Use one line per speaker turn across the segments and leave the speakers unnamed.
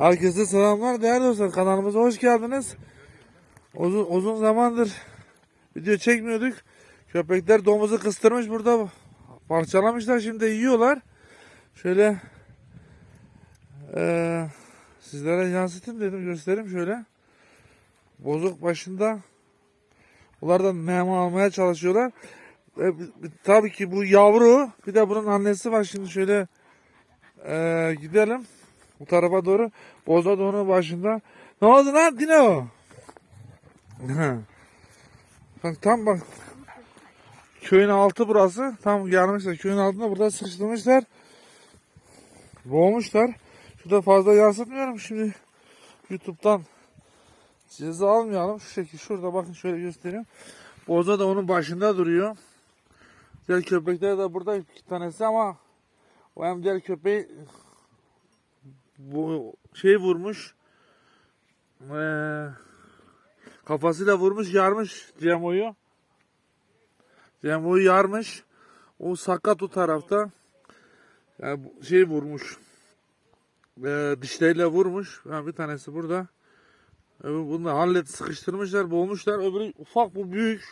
Herkese selamlar değerli dostlar. Kanalımıza hoş geldiniz. Uzun, uzun zamandır video çekmiyorduk. Köpekler domuzu kıstırmış burada parçalamışlar şimdi yiyorlar. Şöyle eee, sizlere yansıtayım dedim göstereyim şöyle. Bozuk başında Bunlardan meme almaya çalışıyorlar. E, bi- bi- tabii ki bu yavru bir de bunun annesi var şimdi şöyle eee, gidelim. Bu tarafa doğru. Boza da onun başında. Ne oldu lan Dino? bak tam bak. Köyün altı burası. Tam gelmişler. Köyün altında burada sıkıştırmışlar. Boğmuşlar. Şurada fazla yansıtmıyorum şimdi. Youtube'dan ceza almayalım. Şu şekil şurada bakın şöyle göstereyim. Boza da onun başında duruyor. Diğer köpekler de burada iki tanesi ama o hem diğer köpeği bu şey vurmuş. Ee, kafasıyla vurmuş, yarmış Cemo'yu. Cemo'yu yarmış. O sakat o tarafta. Yani şey vurmuş. Ee, dişleriyle vurmuş. Ha, bir tanesi burada. Öbür bunu da hallet sıkıştırmışlar, boğmuşlar. Öbürü ufak bu büyük.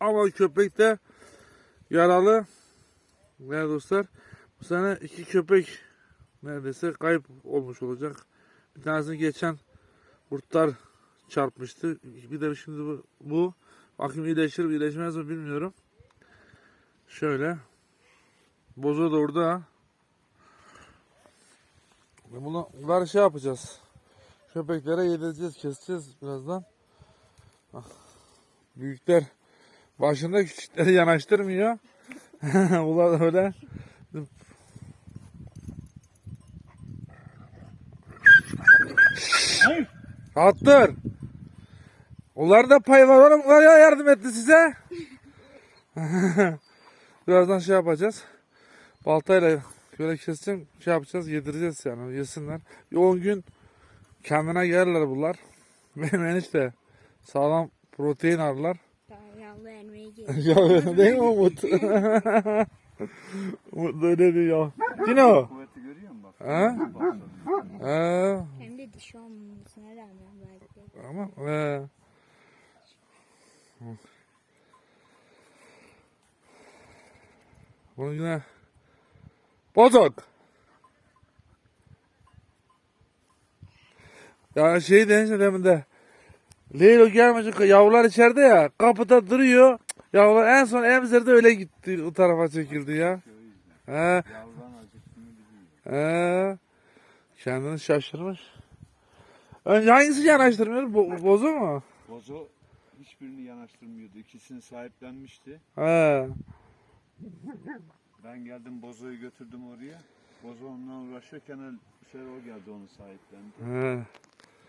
Ama köpek de yaralı. Ne dostlar? Bu sene iki köpek neredeyse kayıp olmuş olacak. Bir tanesini geçen kurtlar çarpmıştı. Bir de şimdi bu, bu. bakayım iyileşir mi iyileşmez mi bilmiyorum. Şöyle. Bozo da orada. Ve Bunu, bunları şey yapacağız. Köpeklere yedireceğiz, keseceğiz birazdan. Ah, Büyükler başında küçükleri yanaştırmıyor. Bunlar da öyle. Attır. Onlar da pay var oğlum. Onlar ya yardım etti size. Birazdan şey yapacağız. Baltayla şöyle keseceğim. Şey yapacağız. Yedireceğiz yani. Yesinler. Bir 10 gün kendine gelirler bunlar. Benim enişte sağlam protein alırlar.
Yağlı geliyor.
öyle değil mi Umut? Umut öyle diyor ya. Dino.
Kuvveti görüyor musun bak?
Ha?
Bak
de dişi olmamasına rağmen belki.
ama he. Bunu yine bozuk. Ya şey deyince demin de Leylo gelmeyecek yavrular içeride ya kapıda duruyor. Yavrular en son emzirdi öyle gitti o tarafa çekildi ya. He, he. Kendini şaşırmış. Önce hangisi yanaştırmıyor? Bo bozu mu?
Bozo hiçbirini yanaştırmıyordu. İkisini sahiplenmişti.
He.
Ben geldim Bozo'yu götürdüm oraya. Bozo onunla uğraşırken el- şey o geldi onu sahiplendi.
He.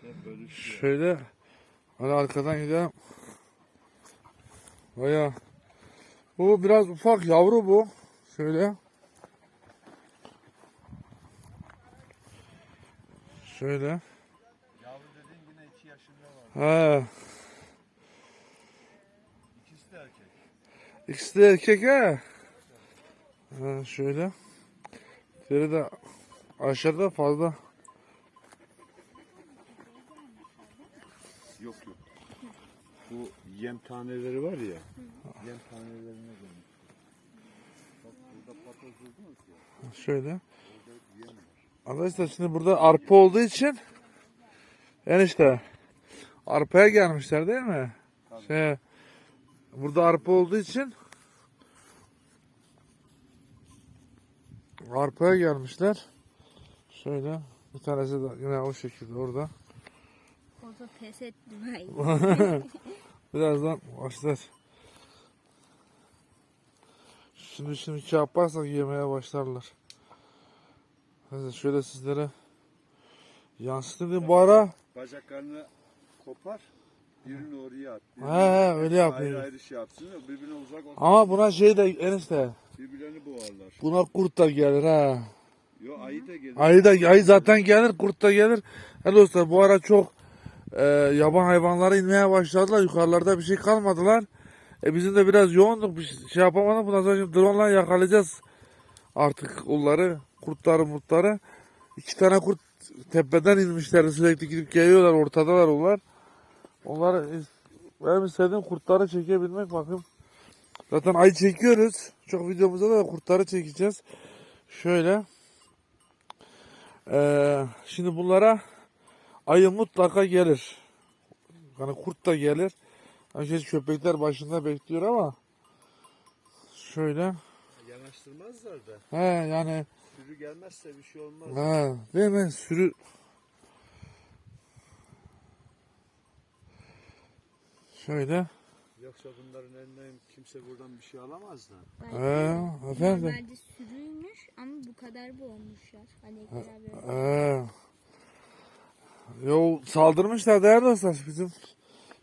Hep bölüşüyor.
Şöyle hani arkadan gidelim. Baya bu biraz ufak yavru bu. Şöyle. Şöyle.
Yavru dediğin yine iki yaşında var.
He.
İkisi de erkek.
İkisi de erkek ha. Ha şöyle. Diğeri de aşağıda fazla.
Yok yok. Bu yem taneleri var ya. Yem tanelerine dönmüş. Bak burada patoz buldunuz ya.
Şöyle. Arkadaşlar şimdi burada arpa olduğu için enişte arpaya gelmişler değil mi?
Tabii.
Şey, burada arpa olduğu için arpaya gelmişler. Şöyle bir tanesi de yine o şekilde orada.
O da pes etti bayi.
Birazdan başlar. Şimdi şimdi şey yaparsak yemeye başlarlar. Neyse şöyle sizlere yansıtayım. Bu ara
Bacaklarını kopar. Birini oraya at. birini
He öyle
Ayrı
yapıyor.
ayrı şey yapsın. Birbirine uzak olsun.
Ama buna şey de enişte.
Birbirlerini boğarlar.
Buna kurt da gelir ha.
Yo ayı da gelir.
Ayı da ayı zaten gelir, kurt da gelir. He dostlar bu ara çok e, yaban hayvanları inmeye başladılar. Yukarılarda bir şey kalmadılar. E bizim de biraz yoğunduk. Bir şey yapamadık. Bundan sonra şimdi drone ile yakalayacağız artık onları. Kurtları murtları. İki tane kurt tepeden inmişler sürekli gidip geliyorlar ortadalar onlar. Onlar benim istediğim kurtları çekebilmek bakın. Zaten ay çekiyoruz. Çok videomuzda da kurtları çekeceğiz. Şöyle. Ee, şimdi bunlara ayı mutlaka gelir. Yani kurt da gelir. Herkes köpekler başında bekliyor ama şöyle.
Yanaştırmazlar da.
He yani
Sürü gelmezse bir şey olmaz.
Ha, değil mi? Sürü şöyle.
Yoksa bunların elinden kimse buradan bir şey alamaz da.
Ee, efendim.
Normalde sürüymüş ama bu kadar boğulmuşlar. Hani ekler böyle.
Ee, yo saldırmışlar değerli dostlar. Bizim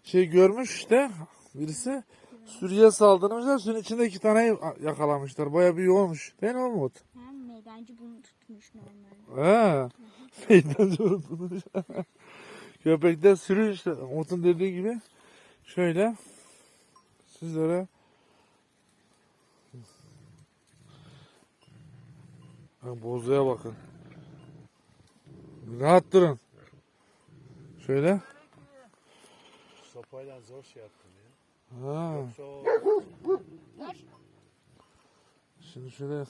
şey görmüş işte birisi. Sürüye saldırmışlar. Suyun içinde iki tane yakalamışlar. Baya büyük olmuş. Değil mi Umut?
Ha, meydancı bunu tutmuş normalde.
He. Meydancı unutulmuş. Köpekler sürü işte. Umut'un dediği gibi. Şöyle. Sizlere Ha, bozuya bakın. Rahat durun. Şöyle.
Sopayla zor şey yaptım ya.
Ha.
Yoksa o
Şimdi şöyle.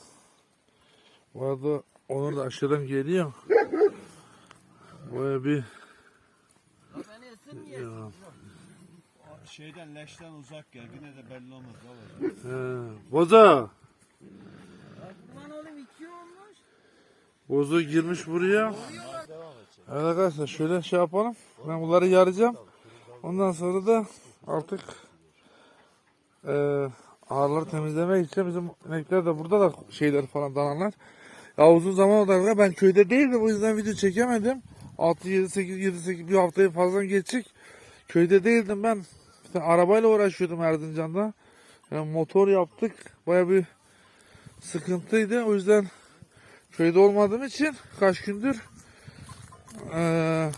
Bu arada Onur da aşağıdan geliyor. Böyle bir ya.
Şeyden leşten uzak gel. Yine de belli olmaz. Ne olacak?
He. Boza. Bozu girmiş buraya. Evet arkadaşlar şöyle şey yapalım. Ben bunları yaracağım. Ondan sonra da artık e, ağırları temizlemeye gideceğim. Bizim inekler de burada da şeyler falan dananlar. Ya uzun zaman oldu arkadaşlar. Ben köyde değildim. O yüzden video çekemedim. 6, 7, 8, 7, 8 bir haftayı fazla geçecek. Köyde değildim ben. İşte arabayla uğraşıyordum Erzincan'da. Yani motor yaptık. Baya bir sıkıntıydı. O yüzden köyde olmadığım için kaç gündür eee,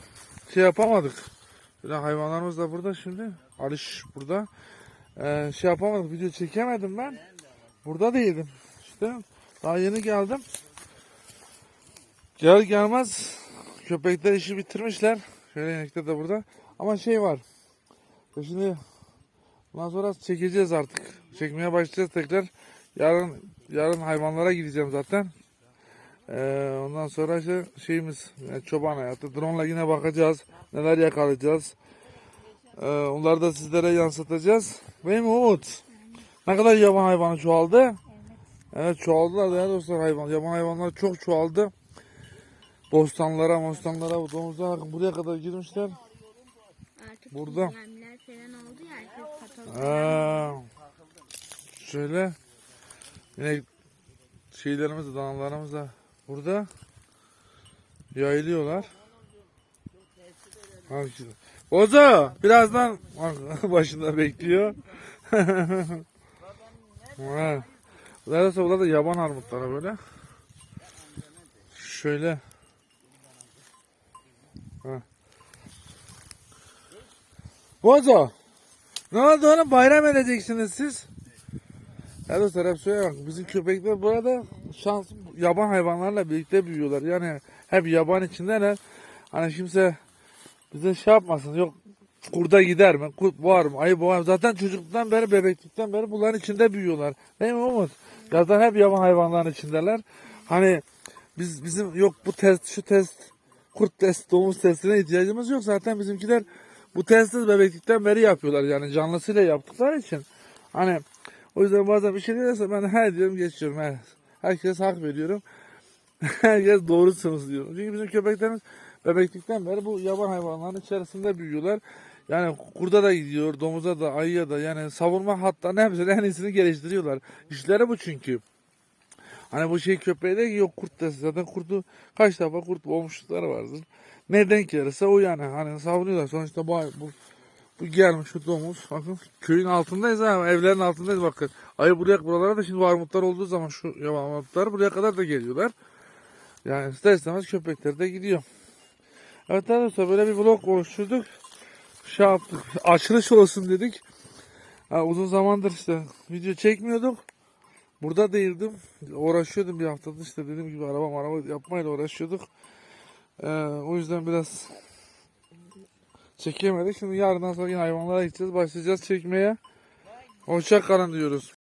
şey yapamadık. Böyle hayvanlarımız da burada şimdi. Aliş burada. Eee, şey yapamadık. Video çekemedim ben. Burada değildim. İşte daha yeni geldim. Gel gelmez köpekler işi bitirmişler. Şöyle inekler de burada. Ama şey var. Ya Şimdi bundan sonra çekeceğiz artık. Çekmeye başlayacağız tekrar. Yarın yarın hayvanlara gideceğim zaten. Ee, ondan sonra işte şeyimiz yani çoban hayatı. Drone ile yine bakacağız. Neler yakalayacağız. Ee, onları da sizlere yansıtacağız. Mi Umut? Ne kadar yaban hayvanı çoğaldı?
Evet.
Evet çoğaldılar değerli dostlar hayvan. Yaban hayvanlar çok çoğaldı. Bostanlara, bostanlara, domuzlara buraya kadar girmişler.
Artık
Burada.
Falan oldu ya. Herkes.
Aa, şöyle yine şeylerimiz de danalarımız da burada yayılıyorlar. Bozo birazdan başında bekliyor. ha. Neredeyse burada da yaban armutları böyle. Şöyle. Ha. Bozo. Ne oldu oğlum bayram edeceksiniz siz? Ya dostlar hep söyle bak bizim köpekler burada şans yaban hayvanlarla birlikte büyüyorlar. Yani hep yaban içindeler. Hani kimse bize şey yapmasın yok kurda gider mi? Kurt boğar mı? Ayı boğar mı? Zaten çocukluktan beri bebeklikten beri bunların içinde büyüyorlar. Değil mi Umut? Zaten hep yaban hayvanların içindeler. Hani biz bizim yok bu test şu test kurt test domuz testine ihtiyacımız yok. Zaten bizimkiler bu testi bebeklikten beri yapıyorlar yani canlısıyla yaptıkları için. Hani o yüzden bazen bir şey derse ben her diyorum geçiyorum. Her, herkes hak veriyorum. herkes doğrusunuz diyorum. Çünkü bizim köpeklerimiz bebeklikten beri bu yaban hayvanların içerisinde büyüyorlar. Yani kurda da gidiyor, domuza da, ayıya da yani savunma hatlarını hepsini en iyisini geliştiriyorlar. İşleri bu çünkü. Hani bu şey köpeğe de yok kurt da zaten kurtu kaç defa kurt boğmuşlukları vardır. Ne denk gelirse o yani hani savunuyorlar. Sonuçta bu, bu, bu gelmiş şu domuz. Bakın köyün altındayız ha evlerin altındayız bakın. Ayı buraya buralara da şimdi armutlar olduğu zaman şu yaban buraya kadar da geliyorlar. Yani ister istemez köpekler de gidiyor. Evet arkadaşlar böyle bir vlog oluşturduk. Şey yaptık. Açılış olsun dedik. Ha, uzun zamandır işte video çekmiyorduk. Burada değildim. Uğraşıyordum bir haftadır işte dediğim gibi araba araba yapmayla uğraşıyorduk. Ee, o yüzden biraz çekemedik. Şimdi yarından sonra yine hayvanlara gideceğiz. Başlayacağız çekmeye. Hoşça kalın diyoruz.